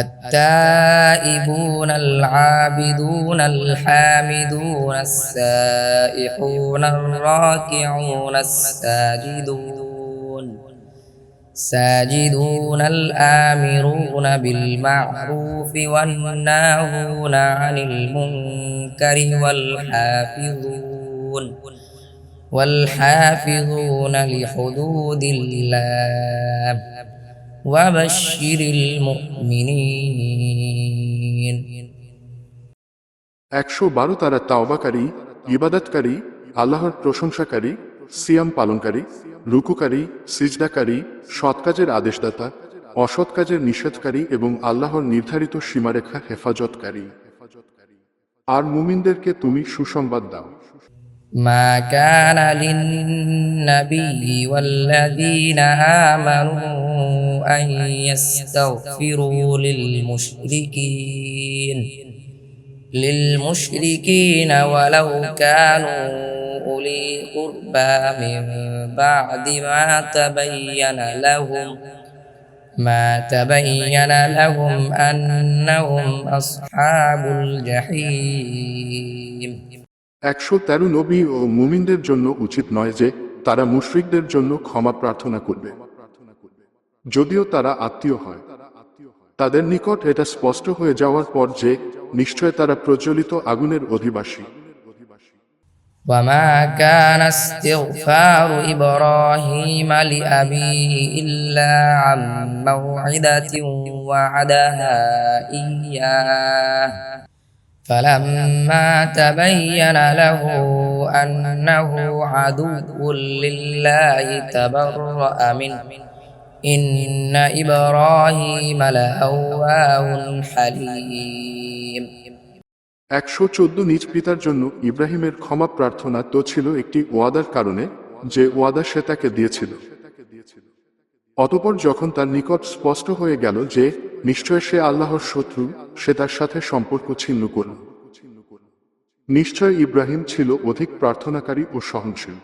التائبون العابدون الحامدون السائحون الراكعون الساجدون ساجدون الآمرون بالمعروف والناهون عن المنكر والحافظون والحافظون لحدود الله وبشر المؤمنين একশো বারো তারা তাওবাকারী ইবাদতকারী আল্লাহর প্রশংসাকারী সিয়াম পালনকারী রুকুকারী সিজদাকারী সৎ কাজের আদেশদাতা অসৎ কাজের নিষেধকারী এবং আল্লাহর নির্ধারিত সীমারেখা হেফাজতকারী আর মুমিনদেরকে তুমি সুসংবাদ দাও ما كان للنبي والذين آمنوا أن يستغفروا للمشركين للمشركين ولو كانوا أولي قربى من بعد ما تبين لهم ما تبين لهم أنهم أصحاب الجحيم একশো তেরো নবী ও মুমিনদের জন্য উচিত নয় যে তারা মুশরিকদের জন্য ক্ষমা প্রার্থনা করবে যদিও তারা আত্মীয় হয় তাদের নিকট এটা স্পষ্ট হয়ে যাওয়ার পর যে নিশ্চয় তারা প্রজ্বলিত আগুনের অধিবাসী وما كان استغفار إبراهيم لأبيه إلا عن موعدة وعدها إياه فلما تبين له أنه عدو لله تبرأ منه إن إبراهيم لأواه حليم একশো চোদ্দ নিজ পিতার জন্য ইব্রাহিমের ক্ষমা প্রার্থনা তো ছিল একটি ওয়াদার কারণে যে ওয়াদা সে তাকে দিয়েছিল অতপর যখন তার নিকট স্পষ্ট হয়ে গেল যে নিশ্চয় সে আল্লাহর শত্রু সে তার সাথে সম্পর্ক ছিন্ন করল নিশ্চয় ইব্রাহিম ছিল অধিক প্রার্থনাকারী ও সহনশীল